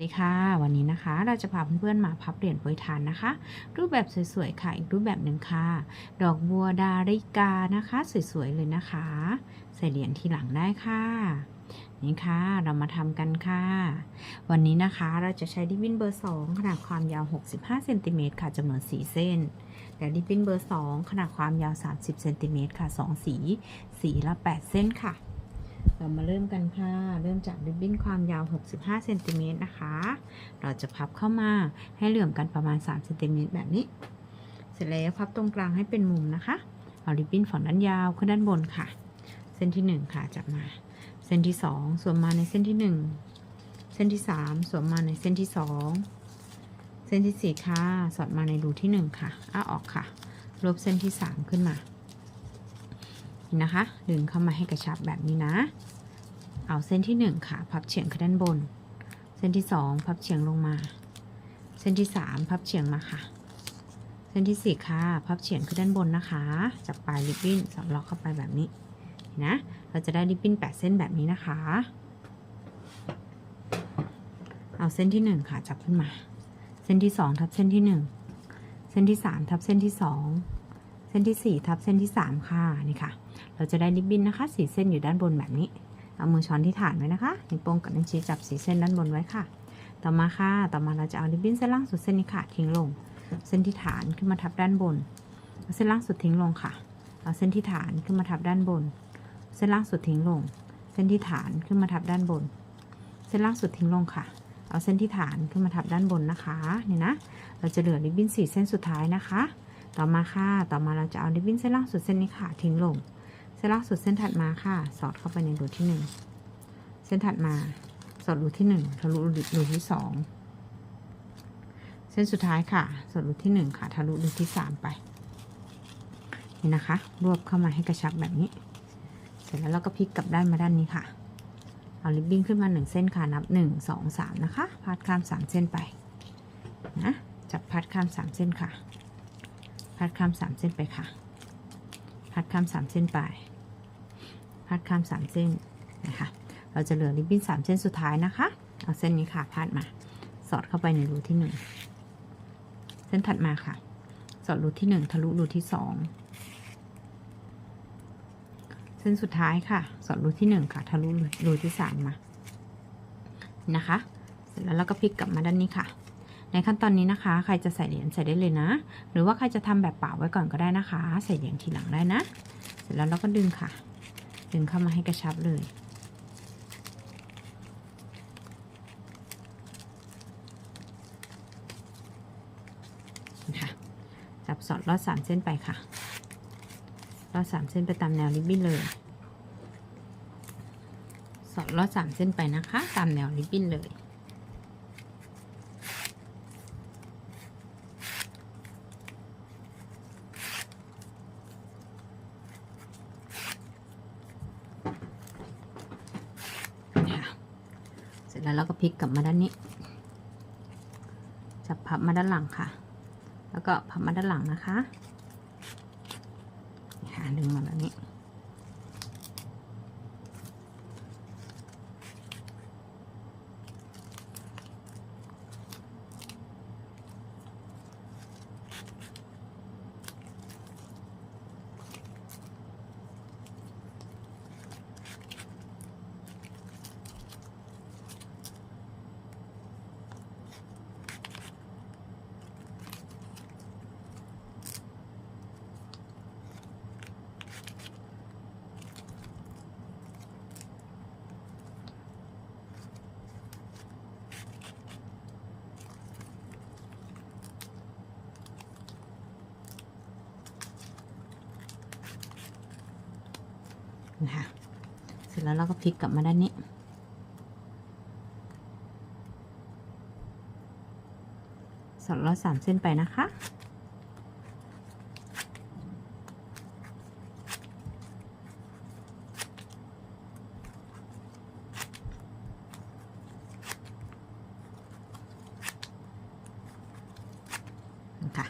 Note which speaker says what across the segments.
Speaker 1: สวัสดีค่ะ วันนี้นะคะเราจะพาเพื่อนๆมาพับเหรียญโปรยทานนะคะ รูปแบบสวยๆค่ะอีกรูปแบบหนึ่งค่ะ ดอกบัวดาริกานะคะ สวยๆเลยนะคะ ใส่เหรียญทีหลังได้ค่ะนี่ค่ะเรามาทำกันค่ะ วันนี้นะคะเราจะใช้ดิบบิ้นเบอร์ 2 ขนาดความยาว 65เซนติเมตรค่ะจำนวน 4 เส้นและดิบบิ้นเบอร์ 2 ขนาดความยาว 30เซนติเมตรค่ะ 2 สี สีละ 8 เส้นค่ะ เรามาเริ่มกันค่ะ เริ่มจากริบบิ้นความยาว 65เซนติเมตรนะคะ เราจะพับเข้ามาให้เหลื่อมกันประมาณ3เซนติเมตรแบบนี้ เสร็จแล้วพับตรงกลางให้เป็นมุมนะคะ เอาริบบิ้นฝั่งด้านยาวขึ้นด้านบนค่ะ เส้นที่ 1 ค่ะจับมา เส้นที่ 2 สวมมาในเส้นที่ 1 เส้นที่ 3 สวมมาในเส้นที่ 2 เส้นที่ 4 ค่ะ สอดมาในรูที่ 1 ค่ะอ้าออกค่ะ ลบเส้นที่ 3 ขึ้นมา นะคะ ดึงเข้ามาให้กระชับแบบนี้นะ เอาเส้นที่ 1 ค่ะ พับเฉียงขึ้นด้านบน เส้นที่ 2 พับเฉียงลงมา เส้นที่ 3 พับเฉียงมาค่ะ เส้นที่ 4 ค่ะ พับเฉียงขึ้นด้านบนนะคะ จับปลายริบบิ้นสอดล็อกเข้าไปแบบนี้นะ เราจะได้ริบบิ้น8เส้นแบบนี้นะคะ เอาเส้นที่ 1 ค่ะ จับขึ้นมา เส้นที่ 2 ทับเส้นที่ 1 เส้นที่ 3 ทับเส้นที่ 2 เส้นที่ 4 ทับเส้นที่ 3 ค่ะ นี่ค่ะ เราจะได้ริบบิ้นนะคะ สีเส้นอยู่ด้านบนแบบนี้ เอามือช้อนที่ฐานไว้นะคะนิ้วโป้งกับนิ้วชี้จับสีเส้นด้านบนไว้ค่ะ ต่อมาค่ะ ต่อมาเราจะเอาริบบิ้นเส้นล่างสุดเส้นนี้ค่ะ ทิ้งลง เส้นที่ฐานขึ้นมาทับด้านบนเอาเส้นล่างสุดทิ้งลงค่ะ เอาเส้นที่ฐานขึ้นมาทับด้านบน เส้นล่างสุดทิ้งลง เส้นที่ฐานขึ้นมาทับด้านบน เส้นล่างสุดทิ้งลงค่ะ เอาเส้นที่ฐานขึ้นมาทับด้านบนนะคะนี่นะ เราจะเหลือริบบิ้นสีเส้นสุดท้ายนะคะ ต่อมาค่ะ ต่อมาเราจะเอาริบบิ้นเส้นล่างสุดเส้นนี้ค่ะทิ้งลง เส้นล่างสุดเส้นถัดมาค่ะ สอดเข้าไปในรูที่หนึ่งเส้นถัดมาสอดรูที่หนึ่งทะลุรูที่สองเส้นสุดท้ายค่ะ สอดรูที่หนึ่งค่ะทะลุรูที่สามไปนี่นะคะ รวบเข้ามาให้กระชับแบบนี้ เสร็จแล้วเราก็พลิกกลับด้านมาด้านนี้ค่ะ เอาริบบิ้นขึ้นมาหนึ่งเส้นค่ะนับหนึ่งสองสามนะคะ พาดข้ามสามเส้นไปนะจับพาดข้ามสามเส้นค่ะพาดข้ามสามเส้นไปค่ะ พัดข้ามสามเส้นไป พัดข้ามสามเส้นนะคะเราจะเหลือริบบิ้นสามเส้นสุดท้ายนะคะ เอาเส้นนี้ค่ะพาดมา สอดเข้าไปในรูที่หนึ่งเส้นถัดมาค่ะ สอดรูที่หนึ่งทะลุรูที่สองเส้นสุดท้ายค่ะ สอดรูที่หนึ่งค่ะ ทะลุรูที่สามมานะคะ เสร็จแล้วเราก็พลิกกลับมาด้านนี้ค่ะ ในขั้นตอนนี้นะคะ ใครจะใส่เหรียญใส่ได้เลยนะ หรือว่าใครจะทำแบบเปล่าไว้ก่อนก็ได้นะคะ ใส่เหรียญทีหลังได้นะ เสร็จแล้วเราก็ดึงค่ะ ดึงเข้ามาให้กระชับเลย ค่ะ จับสอดลอดสามเส้นไปค่ะ ลอดสามเส้นไปตามแนวริบบิ้นเลย สอดลอดสามเส้นไปนะคะ ตามแนวริบบิ้นเลย ค่ะเสร็จแล้วเราก็ พลิกกลับมาด้านนี้ จับพับมาด้านหลังค่ะ แล้วก็พับมาด้านหลังนะคะ นะคะเสร็จแล้วเราก็พลิกกลับมาด้านนี้ สอดลอดสามเส้นไปนะคะค่ะ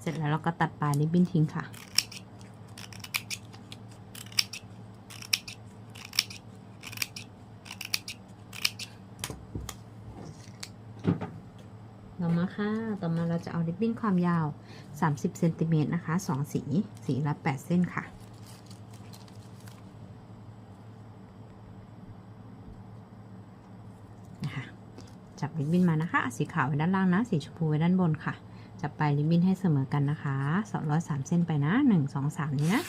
Speaker 1: เสร็จแล้วเราก็ตัดปลายริบบิ้นทิ้งค่ะ ต่อมาค่ะ ต่อมาเริบบิ้นความยาว 30เซนติเมตรนะคะ 2 สี สีละ 8 เส้นค่ะนะคะจับริบบิ้นมานะคะ สีขาวไว้ด้านล่างนะ สีชมพูไว้ด้านบนค่ะ จับปลายริบบิ้นให้เสมอกันนะคะ203เส้นไปนะ 1 2 3 นี้นะ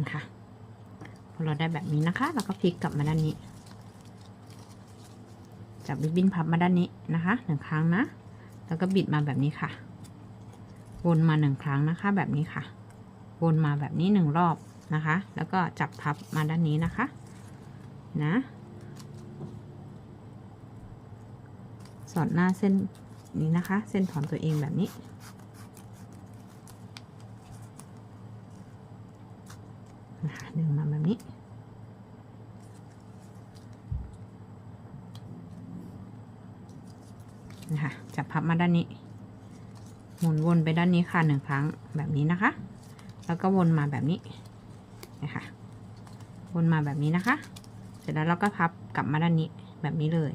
Speaker 1: นะคะพอเราได้แบบนี้นะคะเราก็พลิกกลับมาด้านนี้ จับริบบิ้นพับมาด้านนี้นะคะหนึ่งครั้งนะ แล้วก็บิดมาแบบนี้ค่ะ วนมาหนึ่งครั้งนะคะ แบบนี้ค่ะ วนมาแบบนี้หนึ่งรอบนะคะ แล้วก็จับพับมาด้านนี้นะคะ นะ สอดหน้าเส้นนี้นะคะ เส้นถอนตัวเองแบบนี้ นะคะดึงมาแบบ นี้ นะคะ จับพับมาด้านนี้ หมุนวนไปด้านนี้ค่ะหนึ่งครั้งแบบนี้นะคะ แล้วก็วนมาแบบนี้ นะคะ วนมาแบบนี้นะคะ เสร็จแล้วเราก็พับกลับมาด้านนี้แบบนี้เลย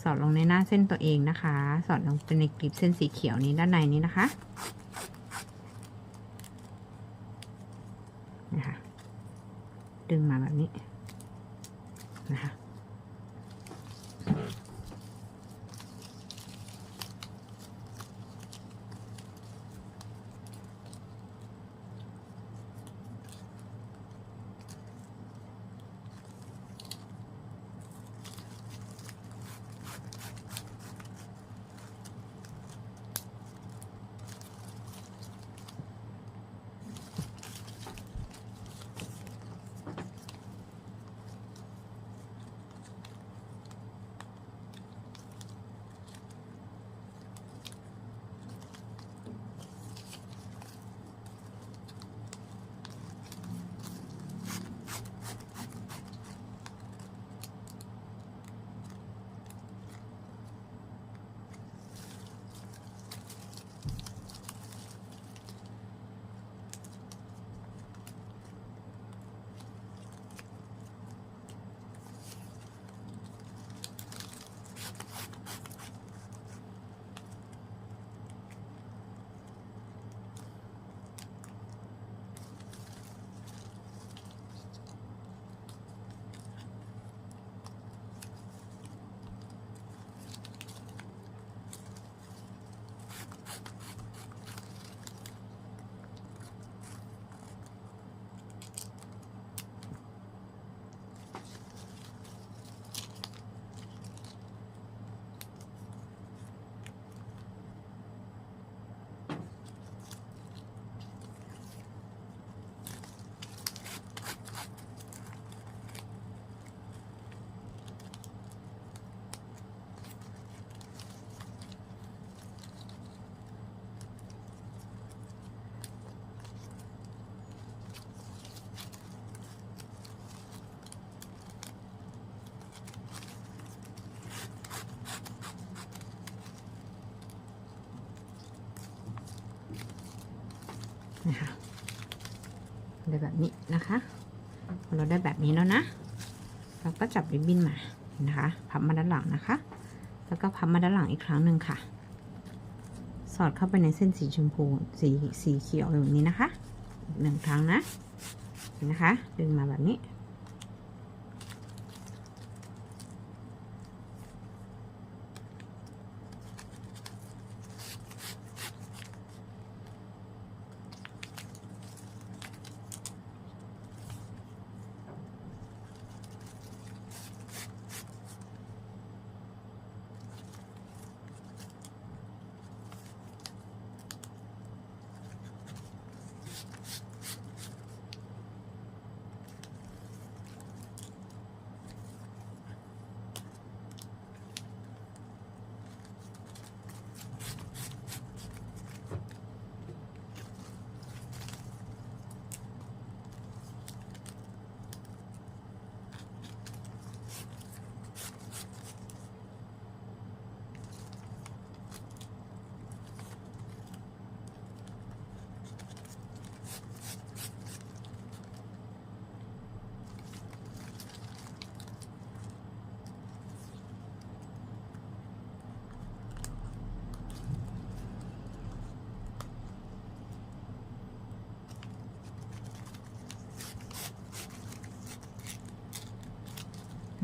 Speaker 1: สอดลงในหน้าเส้นตัวเองนะคะ สอดลงไปในกลีบเส้นสีเขียวนี้ด้านในนี้นะคะนะคะ ดึงมาแบบนี้นะคะ นะคะได้แบบนี้นะคะพอเราได้แบบนี้แล้วนะ เราก็จับริบบิ้นมานะคะ พับมาด้านหลังนะคะ แล้วก็พับมาด้านหลังอีกครั้งหนึ่งค่ะ สอดเข้าไปในเส้นสีชมพูสีสีเขียวแบบนี้นะคะหนึ่งครั้งนะนะคะ ดึงมาแบบนี้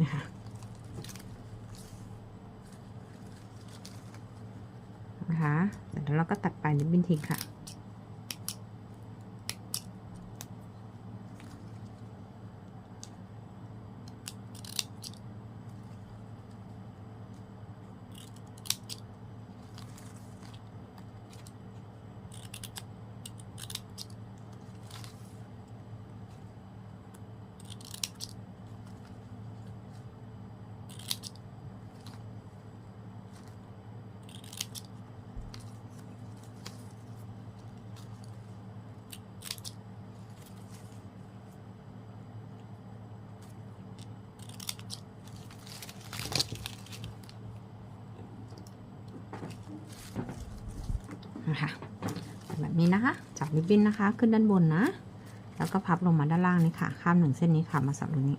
Speaker 1: นะคะนะคะเสร็จแล้วเราก็ตัดปลายริบบิ้นทิ้งค่ะแบบ นี้นะคะ จับริบบิ้นนะคะ ขึ้นด้านบนนะ แล้วก็พับลงมาด้านล่างนี่ค่ะ ข้ามหนึ่งเส้นนี้ค่ะ มาสับตรงนี้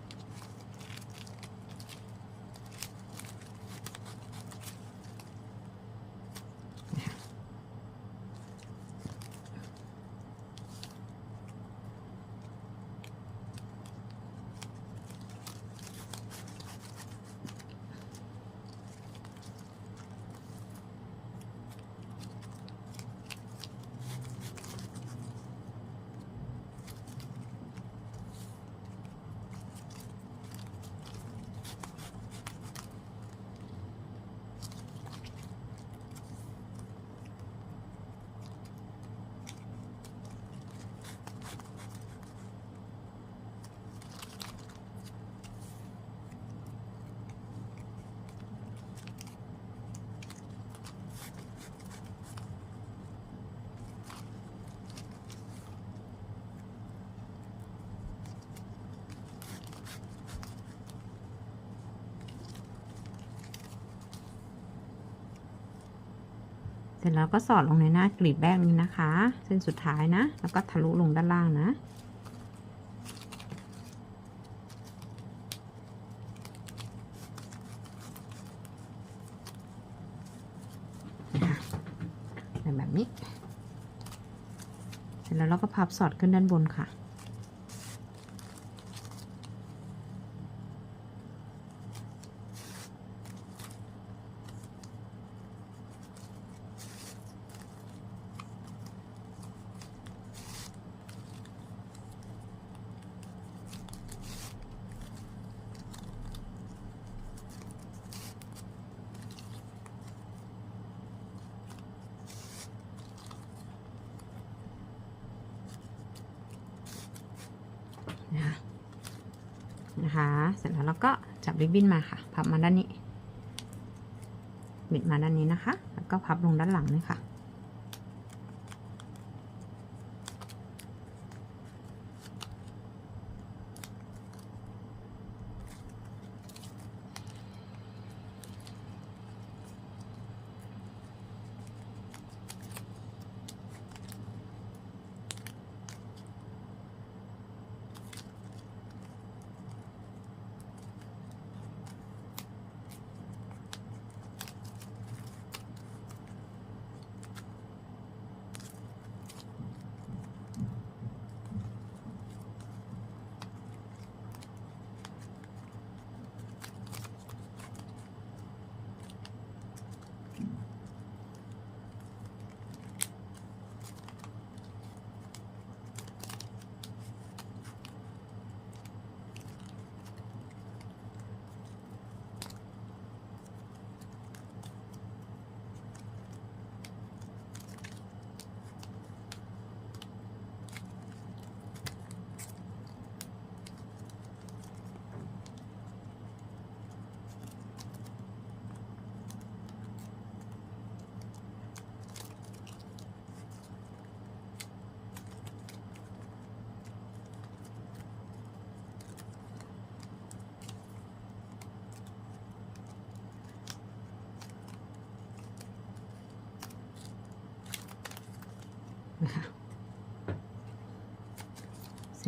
Speaker 1: ร็จแล้วก็สอดลงในหน้ากลีบแรกนี้นะคะ เส้นสุดท้ายนะ แล้วก็ทะลุลงด้านล่างนะ แบบนี้ เสร็จแล้วเราก็พับสอดขึ้นด้านบนค่ะ นะคะ เสร็จแล้วเราก็จับริบบิ้นมาค่ะ พับมาด้านนี้ บิดมาด้านนี้นะคะ แล้วก็พับลงด้านหลังนี่ค่ะ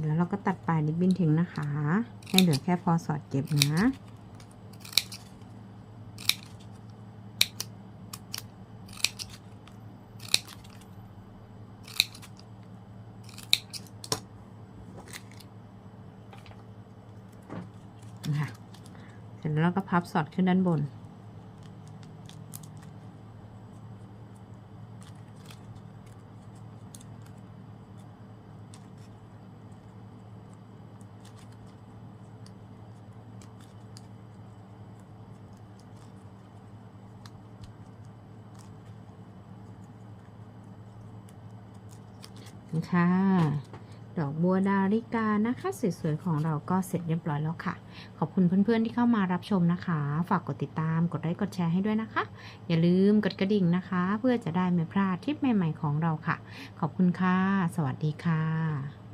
Speaker 1: แล้วเราก็ตัดปลายริบบิ้นทิ้งนะคะ ให้เหลือแค่พอสอดเก็บนะนะคะร็จแล้วเราก็พับสอดขึ้นด้านบน ค่ะ ดอกบัวดาริกานะคะสวยๆของเราก็เสร็จเรียบร้อยแล้วค่ะ ขอบคุณเพื่อนๆที่เข้ามารับชมนะคะ ฝากกดติดตาม กดไลค์กดแชร์ให้ด้วยนะคะ อย่าลืมกดกระดิ่งนะคะ เพื่อจะได้ไม่พลาดทริปใหม่ๆของเราค่ะ ขอบคุณค่ะ สวัสดีค่ะ